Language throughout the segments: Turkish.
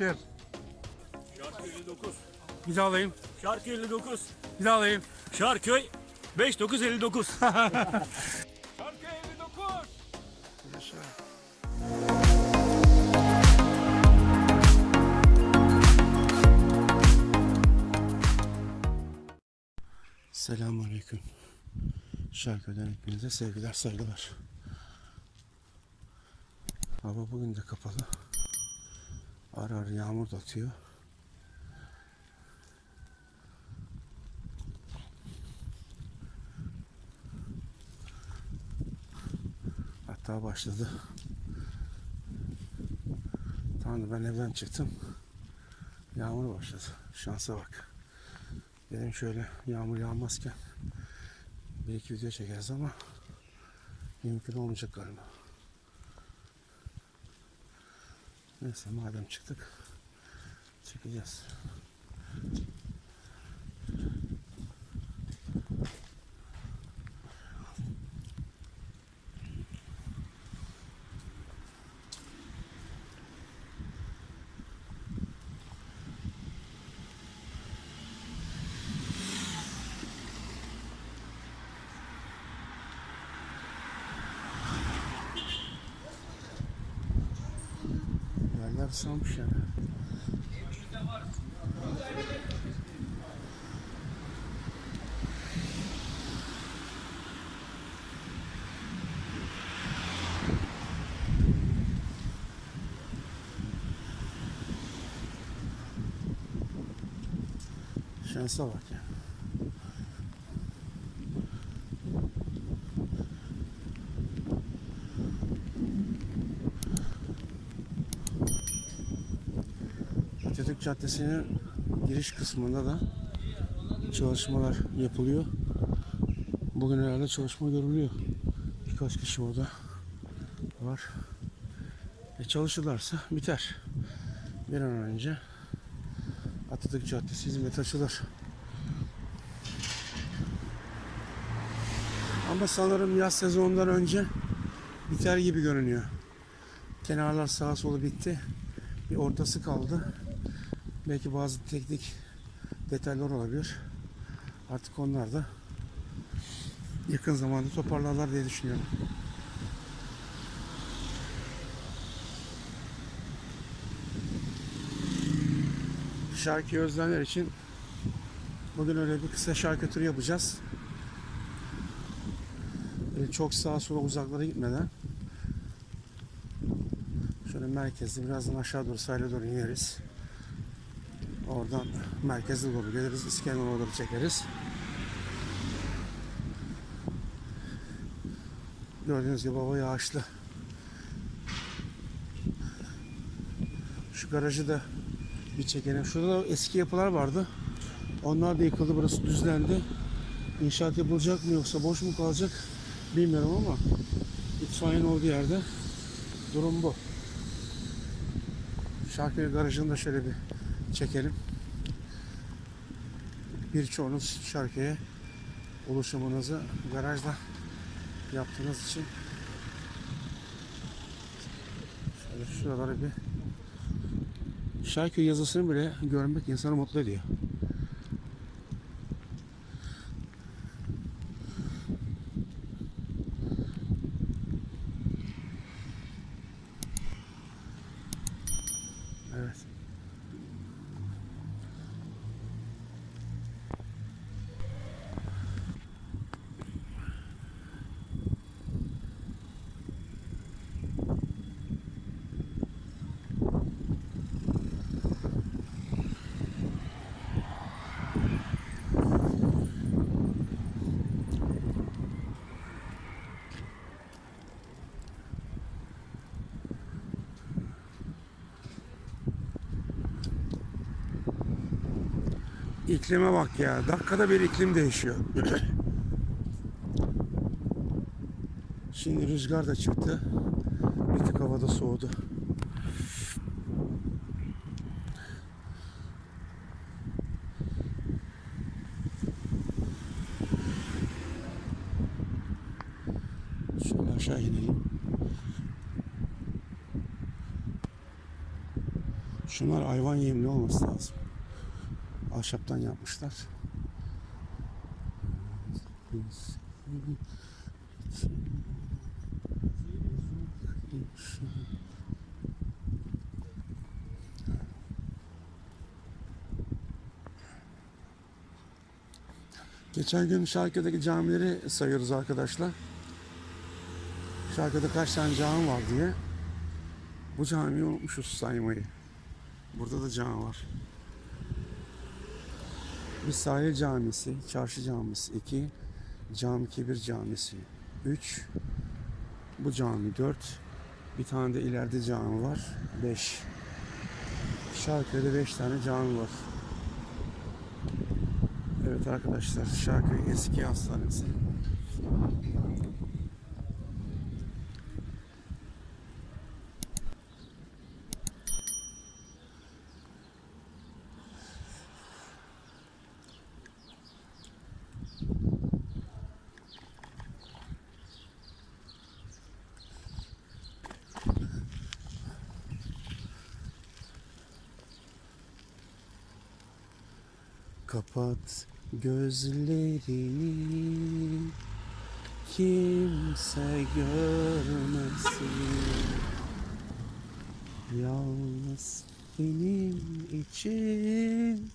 Şehir. Şarköy 59. Bir daha alayım. Şarköy 59. Bir daha alayım. Şarköy 5959. Şarköy 59. Selamünaleyküm. Şarkıdan hepinize sevgiler saygılar. Hava bugün de kapalı. Ara ara yağmur da atıyor. Hatta başladı. Tanrı ben evden çıktım. Yağmur başladı. Şansa bak. Dedim şöyle yağmur yağmazken bir iki video çekeriz ama mümkün olmayacak galiba. Neyse madem çıktık çekeceğiz. Yerler ıslanmış yani. Şansa bak ya. Atatürk Caddesi'nin giriş kısmında da çalışmalar yapılıyor. Bugün herhalde çalışma görülüyor. Birkaç kişi orada var. E çalışırlarsa biter. Bir an önce Atatürk Caddesi hizmet açılır. Ama sanırım yaz sezonundan önce biter gibi görünüyor. Kenarlar sağa solu bitti. Bir ortası kaldı. Belki bazı teknik detaylar olabilir. Artık onlar da yakın zamanda toparlarlar diye düşünüyorum. Şarkıyı özleyenler için bugün öyle bir kısa şarkı turu yapacağız. Böyle çok sağa sola uzaklara gitmeden şöyle merkezde birazdan aşağı doğru sahile doğru ineriz. Oradan merkeze doğru geliriz. İskenderun'a doğru çekeriz. Gördüğünüz gibi hava yağışlı. Şu garajı da bir çekelim. Şurada da eski yapılar vardı. Onlar da yıkıldı. Burası düzlendi. İnşaat yapılacak mı yoksa boş mu kalacak bilmiyorum ama itfaiyenin olduğu yerde durum bu. Şarköy garajını da şöyle bir çekelim. Birçoğunuz Şarköy'e oluşumunuzu garajda yaptığınız için şöyle şuraları bir Şarköy yazısını bile görmek insanı mutlu ediyor. Evet. İklime bak ya. Dakikada bir iklim değişiyor. Şimdi rüzgar da çıktı. Bir tık havada soğudu. Şöyle aşağı inelim. Şunlar hayvan yemli olması lazım. Ahşaptan yapmışlar. Geçen gün Şarkı'daki camileri sayıyoruz arkadaşlar. Şarkı'da kaç tane cami var diye. Bu camiyi unutmuşuz saymayı. Burada da cami var. Bir sahil camisi, çarşı camisi 2, cami kebir camisi 3, bu cami 4, bir tane de ileride cami var 5. Şarkı'da 5 tane cami var. Evet arkadaşlar Şarköy eski hastanesi. Kapat gözlerini. Kimse görmesin. Yalnız benim için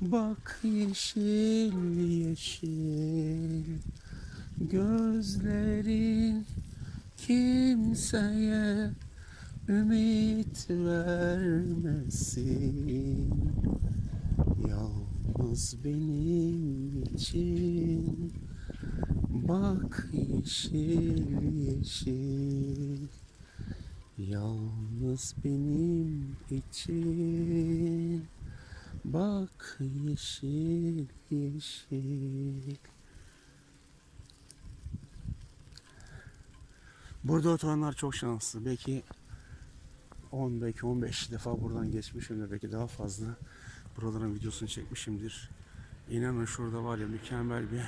bak yeşil yeşil. Gözlerin kimseye ümit vermesin. Yalnız benim için Bak yeşil yeşil Yalnız benim için Bak yeşil yeşil Burada oturanlar çok şanslı. Belki 10 belki 15 defa buradan geçmişimdir. Belki daha fazla buraların videosunu çekmişimdir. İnanın şurada var ya mükemmel bir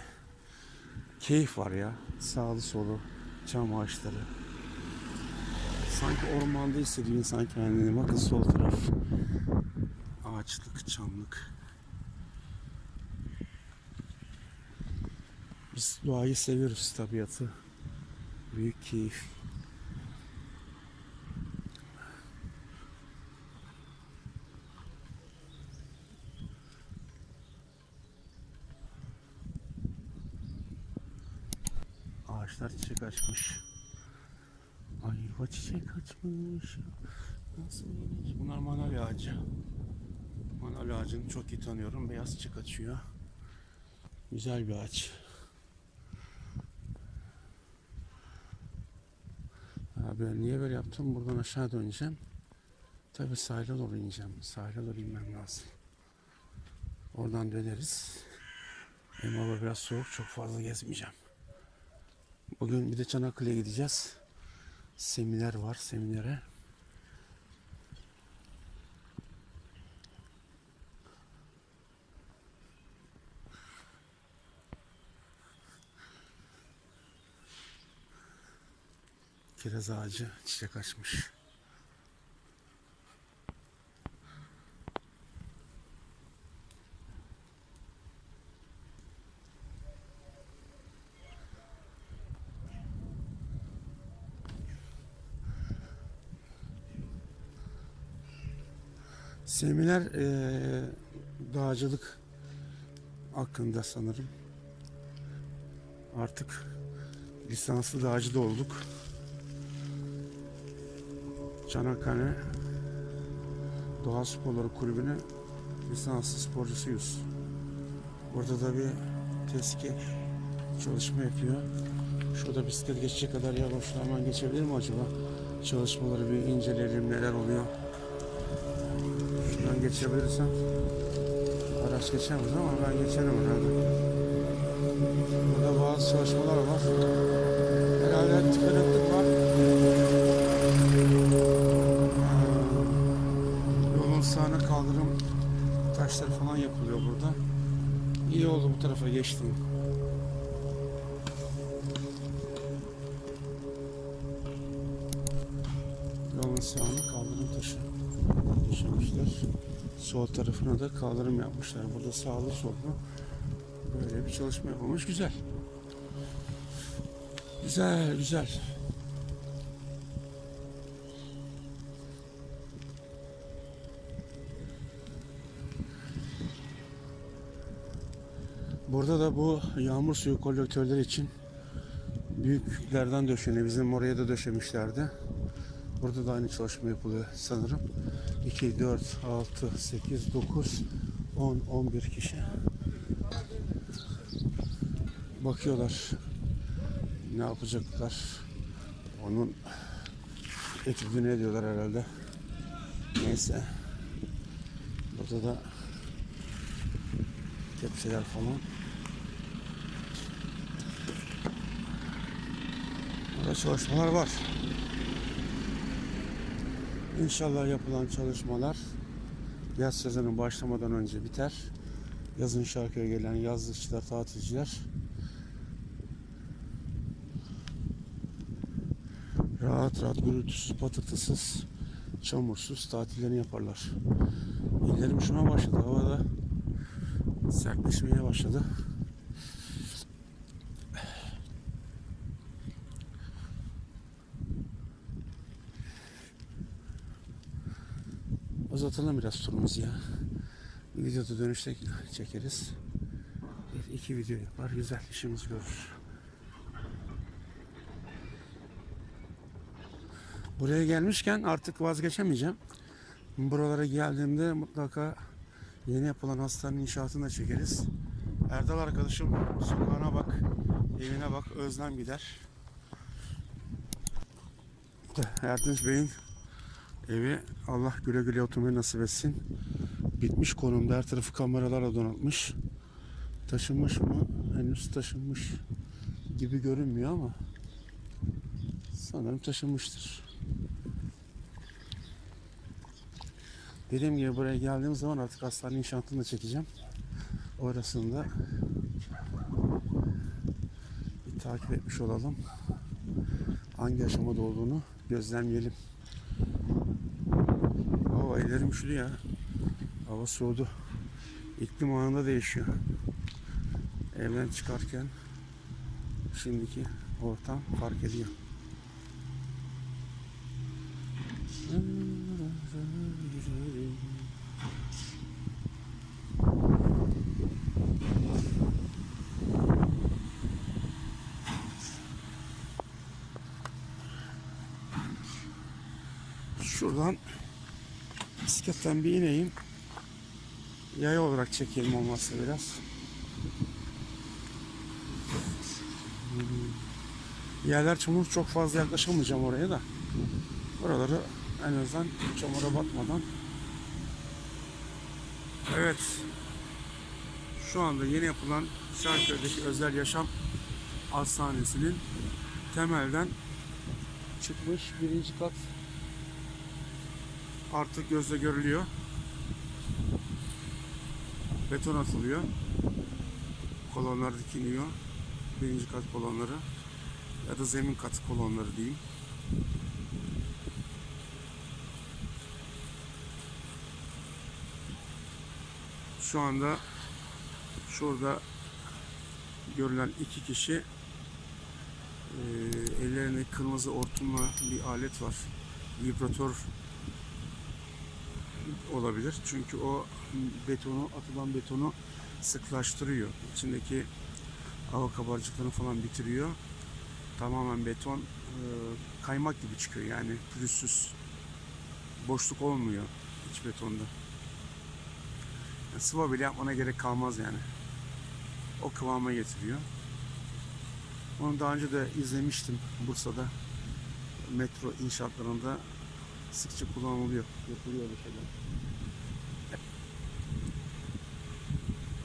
keyif var ya. Sağlı solu çam ağaçları. Sanki ormanda hissediyor insan kendini. Bakın sol taraf ağaçlık, çamlık. Biz doğayı seviyoruz, tabiatı. Büyük keyif. Ağaçlar çiçek açmış. Ayva çiçek açmış. Nasıl yenir? Bunlar manolya ağacı. Manolya ağacını çok iyi tanıyorum. Beyaz çiçek açıyor. Güzel bir ağaç. Ben niye böyle yaptım? Buradan aşağı döneceğim. Tabi sahile doğru ineceğim. Sahile doğru inmem lazım. Oradan döneriz. Hem hava biraz soğuk. Çok fazla gezmeyeceğim. Bugün bir de Çanakkale'ye gideceğiz. Seminer var, seminere. Kiraz ağacı çiçek açmış. Seminer eee dağcılık hakkında sanırım. Artık lisanslı dağcı da olduk. Çanakkale Doğa Sporları Kulübü'nün lisanslı sporcusuyuz. Burada da bir teski çalışma yapıyor. Şurada bisiklet geçecek kadar yavaşla hemen geçebilir mi acaba? Çalışmaları bir inceleyelim neler oluyor. Şuradan geçebilirsem araç geçemez ama ben geçerim herhalde. Burada bazı çalışmalar var. Herhalde tıkanıklık var. Yolun sağına kaldırım taşları falan yapılıyor burada. İyi oldu bu tarafa geçtim. Yolun sağına kaldırım taşı. Döşemişler. Sol tarafına da kaldırım yapmışlar. Burada sağlı sollu böyle bir çalışma yapılmış. Güzel. Güzel, güzel. Burada da bu yağmur suyu kolektörleri için büyüklerden döşeniyor. Bizim oraya da döşemişlerdi. Burada da aynı çalışma yapılıyor sanırım. 2, 4, 6, 8, 9, 10, 11 kişi. Bakıyorlar. Ne yapacaklar? Onun etüdünü ediyorlar herhalde. Neyse. Burada da tepsiler falan. Burada çalışmalar var. İnşallah yapılan çalışmalar yaz sezonu başlamadan önce biter. Yazın şarkıya gelen yazlıkçılar, tatilciler rahat rahat gürültüsüz, patırtısız, çamursuz tatillerini yaparlar. Ellerim şuna başladı. Havada sertleşmeye başladı. Uzatalım biraz turumuzu ya. Videoda dönüşte çekeriz. Bir iki video yapar. Güzel işimiz görür. Buraya gelmişken artık vazgeçemeyeceğim. Buralara geldiğimde mutlaka yeni yapılan hastanenin inşaatını da çekeriz. Erdal arkadaşım sokağına bak, evine bak, özlem gider. Erdinç Bey'in evi Allah güle güle oturmayı nasip etsin. Bitmiş konumda her tarafı kameralarla donatmış. Taşınmış mı? Henüz taşınmış gibi görünmüyor ama sanırım taşınmıştır. Dediğim gibi buraya geldiğim zaman artık hastane inşaatını da çekeceğim. Orasını da bir takip etmiş olalım. Hangi aşamada olduğunu gözlemleyelim. Ellerim üşüdü ya. Hava soğudu. İklim anında değişiyor. Evden çıkarken şimdiki ortam fark ediyor. Şuradan bisikletten bir ineyim. Yaya olarak çekelim olmazsa biraz. Yerler çamur çok fazla yaklaşamayacağım oraya da. Buraları en azından çamura batmadan. Evet. Şu anda yeni yapılan Şarköy'deki özel yaşam hastanesinin temelden çıkmış birinci kat artık gözle görülüyor. Beton atılıyor. Kolonlar dikiliyor. Birinci kat kolonları ya da zemin kat kolonları diyeyim. Şu anda şurada görülen iki kişi eee ellerinde kırmızı hortumla bir alet var. Vibratör olabilir. Çünkü o betonu, atılan betonu sıklaştırıyor. İçindeki hava kabarcıklarını falan bitiriyor. Tamamen beton e, kaymak gibi çıkıyor yani pürüzsüz. Boşluk olmuyor iç betonda. Yani sıva bile yapmana gerek kalmaz yani. O kıvama getiriyor. Onu daha önce de izlemiştim Bursa'da. Metro inşaatlarında sıkça kullanılıyor. Yapılıyor öyle şeyler.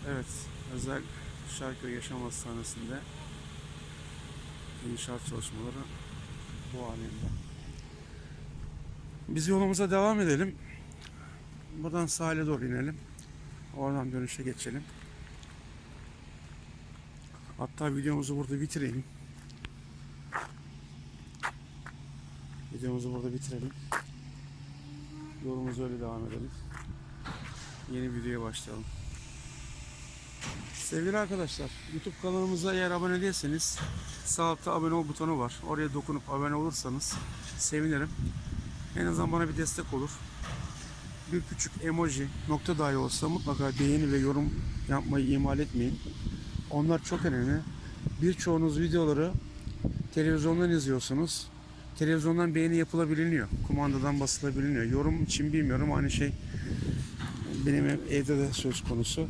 Evet, özel Şarköy Yaşam Hastanesi'nde inşaat çalışmaları bu halinde. Biz yolumuza devam edelim. Buradan sahile doğru inelim. Oradan dönüşe geçelim. Hatta videomuzu burada bitireyim. Videomuzu burada bitirelim. Yolumuza öyle devam edelim. Yeni videoya başlayalım. Sevgili arkadaşlar, YouTube kanalımıza eğer abone değilseniz sağ altta abone ol butonu var. Oraya dokunup abone olursanız sevinirim. En azından bana bir destek olur. Bir küçük emoji, nokta dahi olsa mutlaka beğeni ve yorum yapmayı ihmal etmeyin. Onlar çok önemli. Birçoğunuz videoları televizyondan izliyorsunuz. Televizyondan beğeni yapılabiliyor. Kumandadan basılabiliyor. Yorum için bilmiyorum. Aynı şey benim ev- evde de söz konusu.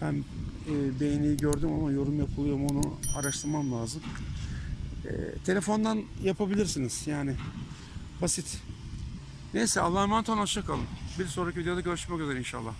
Ben e, beğeniyi gördüm ama yorum yapılıyor mu onu araştırmam lazım. E, telefondan yapabilirsiniz yani basit. Neyse Allah'a emanet olun hoşça kalın. Bir sonraki videoda görüşmek üzere inşallah.